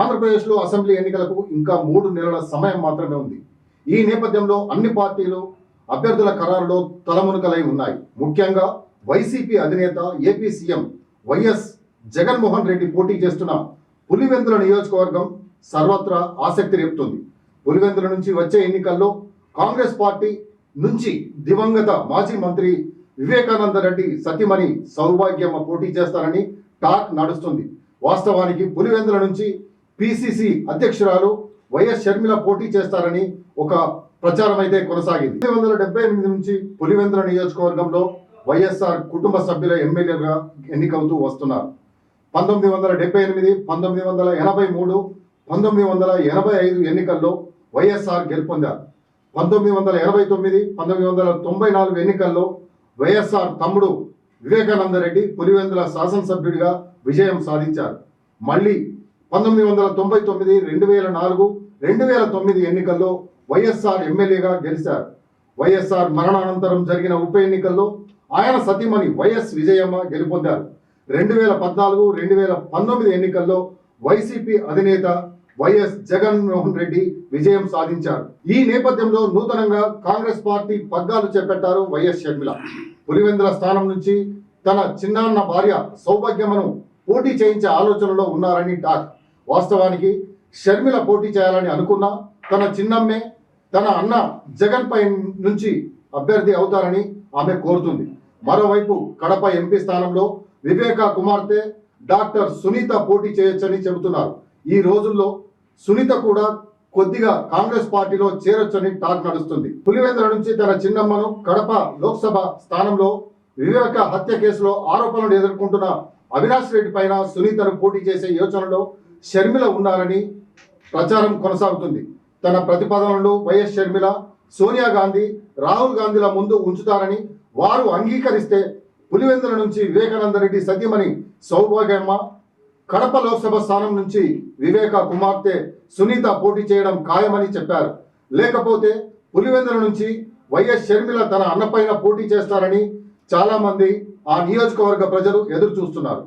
ఆంధ్రప్రదేశ్లో అసెంబ్లీ ఎన్నికలకు ఇంకా మూడు నెలల సమయం మాత్రమే ఉంది. ఈ నేపథ్యంలో అన్ని పార్టీలు అభ్యర్థుల ఖరారులో తలమునకలై ఉన్నాయి. ముఖ్యంగా వైసీపీ అధినేత AP CM YS Jaganmohan Reddy పోటీ చేస్తున్న పులివెందుల నియోజకవర్గం సర్వత్రా ఆసక్తి రేపుతుంది. పులివెందుల నుంచి వచ్చే ఎన్నికల్లో కాంగ్రెస్ పార్టీ నుంచి దివంగత మాజీ మంత్రి వివేకానంద రెడ్డి సతీమణి సౌభాగ్యమ్మ పోటీ చేస్తారని టాక్ నడుస్తుంది. వాస్తవానికి పులివెందుల నుంచి పిసిసి అధ్యక్షురాలు వైఎస్ షర్మిల పోటీ చేస్తారని ఒక ప్రచారం అయితే కొనసాగింది. పంతొమ్మిది వందల డెబ్బై ఎనిమిది నుంచి పులివెందుల నియోజకవర్గంలో వైఎస్ఆర్ కుటుంబ సభ్యుల ఎమ్మెల్యేలుగా ఎన్నికవుతూ వస్తున్నారు. పంతొమ్మిది వందల డెబ్బై ఎనిమిది పంతొమ్మిది వందల ఎనభై మూడు పంతొమ్మిది వందల ఎనభై ఐదు ఎన్నికల్లో వైఎస్ఆర్ గెలుపొందారు. పంతొమ్మిది వందల ఎనభై తొమ్మిది పంతొమ్మిది వందల తొంభై నాలుగు ఎన్నికల్లో వైఎస్ఆర్ తమ్ముడు వివేకానంద రెడ్డి పులివెందుల శాసనసభ్యుడిగా విజయం సాధించారు. మళ్ళీ పంతొమ్మిది వందల తొంభై తొమ్మిది రెండు వేల నాలుగు రెండు వేల తొమ్మిది ఎన్నికల్లో వైఎస్ఆర్ ఎమ్మెల్యేగా గెలిచారు. వైఎస్ఆర్ మరణానంతరం జరిగిన ఉప ఎన్నికల్లో ఆయన సతీమణి వైఎస్ విజయమ్మ గెలుపొందారు. రెండు వేల పద్నాలుగు రెండు వేల పంతొమ్మిది ఎన్నికల్లో వైసీపీ అధినేత వైఎస్ జగన్మోహన్ రెడ్డి విజయం సాధించారు. ఈ నేపథ్యంలో నూతనంగా కాంగ్రెస్ పార్టీ పగ్గాలు చేపట్టారు వైఎస్ షర్మిల. పులివెందుల స్థానం నుంచి తన చిన్నాన్న భార్య సౌభాగ్యమను పోటీ చేయించే ఆలోచనలో ఉన్నారని టాక్ వాస్తవానికి షర్మిల పోటీ చేయాలని అనుకున్నా తన చిన్నమ్మే తన అన్న జగన్ పై నుంచి అభ్యర్థి అవుతారని ఆమె కోరుతుంది. మరోవైపు కడప ఎంపీ స్థానంలో వివేక కుమార్తె డాక్టర్ సునీత పోటీ చేయొచ్చని చెబుతున్నారు. ఈ రోజుల్లో సునీత కూడా కొద్దిగా కాంగ్రెస్ పార్టీలో చేరొచ్చని టాక్ నడుస్తుంది. పులివెందుల నుంచి తన చిన్నమ్మను కడప లోక్సభ స్థానంలో వివేక హత్య కేసులో ఆరోపణలు ఎదుర్కొంటున్న అవినాష్ రెడ్డి పైన సునీతను పోటీ చేసే యోచనలో షర్మిల ఉన్నారని ప్రచారం కొనసాగుతుంది. తన ప్రతిపాదనలు వైఎస్ షర్మిల సోనియా గాంధీ రాహుల్ గాంధీల ముందు ఉంచుతారని వారు అంగీకరిస్తే పులివెందుల నుంచి వివేకానంద రెడ్డి సతీమణి సౌభాగ్యమ్మ కడప లోక్సభ స్థానం నుంచి వివేక కుమార్తె సునీత పోటీ చేయడం ఖాయమని చెప్పారు. లేకపోతే పులివెందుల నుంచి వైఎస్ షర్మిల తన అన్నపైన పోటీ చేస్తారని చాలామంది ఆ నియోజకవర్గ ప్రజలు ఎదురు చూస్తున్నారు